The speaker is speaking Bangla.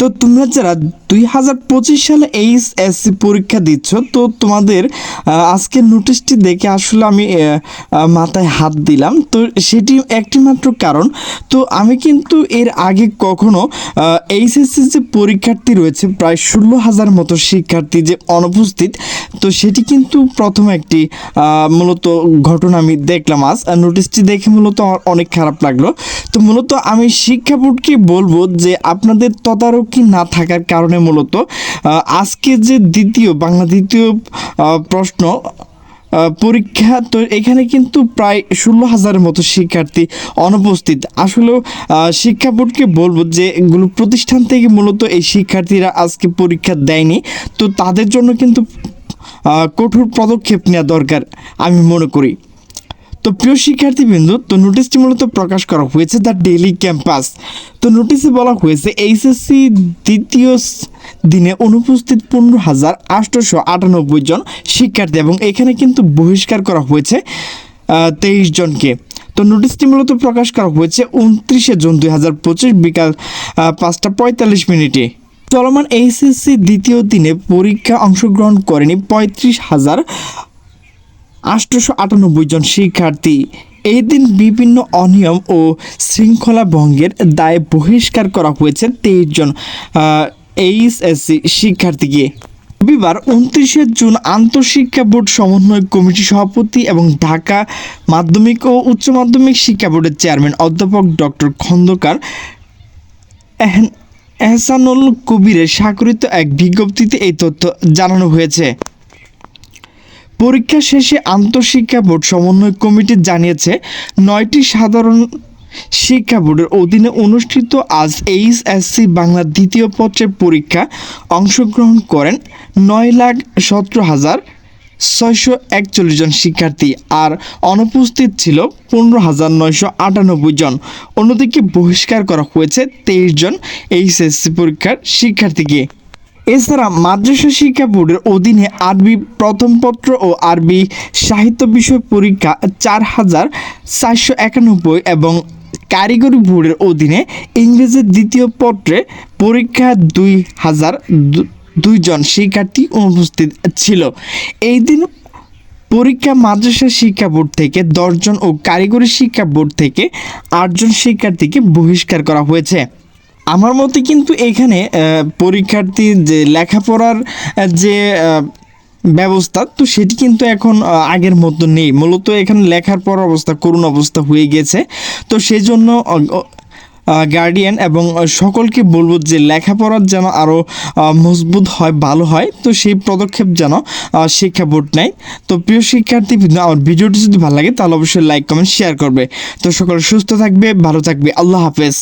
তো তোমরা যারা দুই হাজার পঁচিশ সালে এইচ এসসি পরীক্ষা দিচ্ছ, তো তোমাদের আজকের নোটিশটি দেখে আসলে আমি মাথায় হাত দিলাম। তো সেটি একটি মাত্র কারণ, তো আমি কিন্তু এর আগে কখনো এইচএসসি যে পরীক্ষার্থী রয়েছে, প্রায় ষোলো হাজার মতো শিক্ষার্থী যে অনুপস্থিত, তো সেটি কিন্তু প্রথম একটি মূলত ঘটনা আমি দেখলাম আজ। নোটিশটি দেখে মূলত আমার অনেক খারাপ লাগল। তো মূলত আমি শিক্ষা বোর্ডকে বলব যে আপনাদের তদারকি না থাকার কারণে মূলত আজকে যে দ্বিতীয়, বাংলা দ্বিতীয় প্রশ্ন পরীক্ষা, তো এখানে কিন্তু প্রায় ষোলো হাজারের মতো শিক্ষার্থী অনুপস্থিত। আসলেও শিক্ষা বোর্ডকে বলব যে, এগুলো প্রতিষ্ঠান থেকে মূলত এই শিক্ষার্থীরা আজকে পরীক্ষা দেয়নি। তো তাদের জন্য কিন্তু কঠোর পদক্ষেপ নেওয়া দরকার, আমি মনে করি। তো প্রিয় শিক্ষার্থীবৃন্দু, তো নোটিশটি মূলত প্রকাশ করা হয়েছে দ্য ডেইলি ক্যাম্পাস তো নোটিশে বলা হয়েছে এইচএসসি দ্বিতীয় দিনে অনুপস্থিত পনেরো হাজার আটশোশো আটানব্বই জন শিক্ষার্থী এবং এখানে কিন্তু বহিষ্কার করা হয়েছে তেইশ জনকে। তো নোটিশটি মূলত প্রকাশ করা হয়েছে উনত্রিশে জুন দুই হাজার পঁচিশ বিকাল পাঁচটা পঁয়তাল্লিশ মিনিটে। চলমান এইচএসসি দ্বিতীয় দিনে পরীক্ষা অংশগ্রহণ করেনি পঁয়ত্রিশ হাজার আটশোশো আটানব্বই জন শিক্ষার্থী। এই দিন বিভিন্ন অনিয়ম ও শৃঙ্খলা ভঙ্গের দায়ে বহিষ্কার করা হয়েছে তেইশ জন এইচএসসি শিক্ষার্থীকে। রবিবার উনত্রিশে জুন আন্তঃশিক্ষা বোর্ড সমন্বয় কমিটি সভাপতি এবং ঢাকা মাধ্যমিক ও উচ্চ মাধ্যমিক শিক্ষা বোর্ডের চেয়ারম্যান অধ্যাপক ডক্টর খন্দকার এহসানুল কবিরের স্বাক্ষরিত এক বিজ্ঞপ্তিতে এই তথ্য জানানো হয়েছে। পরীক্ষা শেষে আন্তঃশিক্ষা বোর্ড সমন্বয় কমিটি জানিয়েছে, নয়টি সাধারণ শিক্ষা বোর্ডের অধীনে অনুষ্ঠিত আজ এইচ এইচএসসি বাংলা দ্বিতীয় পত্রের পরীক্ষা অংশগ্রহণ করেন নয় লাখ সতেরো হাজার ছয়শো একচল্লিশ জন শিক্ষার্থী আর অনুপস্থিত ছিল পনেরো হাজার নয়শো আটানব্বই জন। অন্যদিকে বহিষ্কার করা হয়েছে তেইশ জন এইচ এইচএসসি পরীক্ষার শিক্ষার্থীকে। এছাড়া মাদ্রাসা শিক্ষা বোর্ডের অধীনে আরবি প্রথম পত্র ও আরবি সাহিত্য বিষয় পরীক্ষা চার হাজার চারশো একানব্বই এবং কারিগরি বোর্ডের অধীনে ইংরেজির দ্বিতীয় পত্রে পরীক্ষা দুই হাজার দুইজন শিক্ষার্থী অনুপস্থিত ছিল। এই দিন পরীক্ষা মাদ্রাসা শিক্ষা বোর্ড থেকে দশজন ও কারিগরি শিক্ষা বোর্ড থেকে আটজন শিক্ষার্থীকে বহিষ্কার করা হয়েছে। আমার মতে কিন্তু এখানে আহ, পরীক্ষার্থীর যে লেখাপড়ার যে ব্যবস্থা তো সেটি কিন্তু এখন আগের মতো নেই। মূলত এখানে লেখার পর অবস্থা করুণ অবস্থা হয়ে গেছে। তো সেই জন্য গার্ডিয়ান এবং সকলকে বলব যে লেখাপড়ার যেন আরও মজবুত হয় ভালো হয় তো সেই পদক্ষেপ যেন শিক্ষা বোর্ড নেয়। তো প্রিয় শিক্ষার্থী আমার ভিডিওটি যদি ভালো লাগে তাহলে অবশ্যই লাইক কমেন্ট শেয়ার করবে। তো সকল সুস্থ থাকবে ভালো থাকবে। আল্লাহ হাফেজ।